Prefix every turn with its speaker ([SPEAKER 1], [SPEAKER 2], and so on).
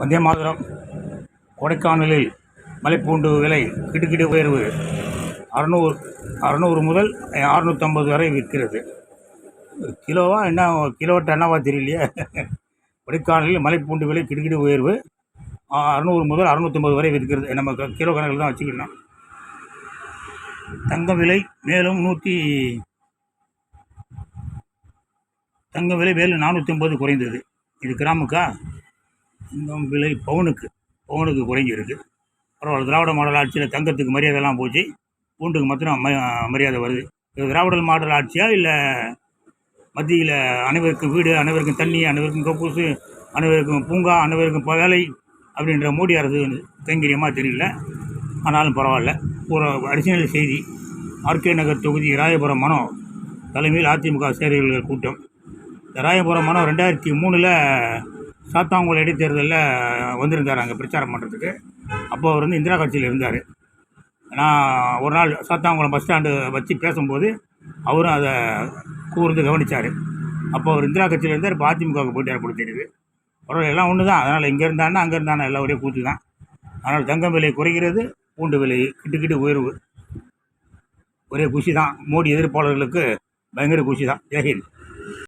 [SPEAKER 1] வந்தே மாதுரம். கொடைக்கானலில் மலைப்பூண்டு விலை கிடுகிடு உயர்வு அறநூறு அறநூறு முதல் அறுநூற்றம்பது வரை விற்கிறது. கிலோவா என்ன கிலோ என்னவா தெரியலையே. கொடைக்கானலில் மலைப்பூண்டு விலை கிடுகிடு உயர்வு அறநூறு முதல் அறுநூற்றம்பது வரை விற்கிறது. நம்ம கிலோ கணக்கில் தான் வச்சுக்கணும் தங்க விலை மேலும் நூற்றி தங்க விலை மேலும் நானூற்றி ஐம்பது குறைந்தது. இது கிராமுக்கா? இன்னும் விலை பவுனுக்கு பவுனுக்கு குறைஞ்சிருக்கு. பரவாயில்ல திராவிட மாடல் ஆட்சியில் தங்கத்துக்கு மரியாதைலாம் போச்சு. பூண்டுக்கு மாத்திரம் மரியாதை வருது. இது திராவிட மாடல் ஆட்சியா இல்லை மத்தியில் அனைவருக்கும் வீடு அனைவருக்கும் தண்ணி அனைவருக்கும் கக்கூசு அனைவருக்கும் பூங்கா அனைவருக்கும் வேலை அப்படின்ற மோடி அரசு கைங்கரியமாக தெரியல. ஆனாலும் பரவாயில்ல. ஒரு அடிஷனல் செய்தி. ஆர்கே நகர் தொகுதி ராயபுரம் மனோ தலைமையில் அதிமுக செயலாளர்கள் கூட்டம். இந்த ராயபுரம் மனோ ரெண்டாயிரத்தி மூணில் சாத்தாங்குளம் இடைத்தேர்தலில் வந்திருந்தார் அங்கே பிரச்சாரம் பண்ணுறதுக்கு. அப்போ அவர் வந்து இந்திரா கட்சியில் இருந்தார். நான் ஒரு நாள் சாத்தாங்குளம் பஸ் ஸ்டாண்டு வச்சு பேசும்போது அவரும் அதை கூர்ந்து கவனிச்சார். அப்போ அவர் இந்திரா கட்சியில் இருந்தார் இப்போ அதிமுகவுக்கு போயிட்டார் போல தெரியுது. எல்லாம் ஒன்று தான். அதனால் இங்கே இருந்தானா அங்கே இருந்தானா எல்லாம் ஒரே கூத்து தான். அதனால் தங்கம் விலை குறைகிறது பூண்டு விலை கிட்டு கிட்டு உயர்வு. ஒரே குஷி தான். மோடி எதிர்ப்பாளர்களுக்கு பயங்கர குஷி தான். ஜெயஹிந்த்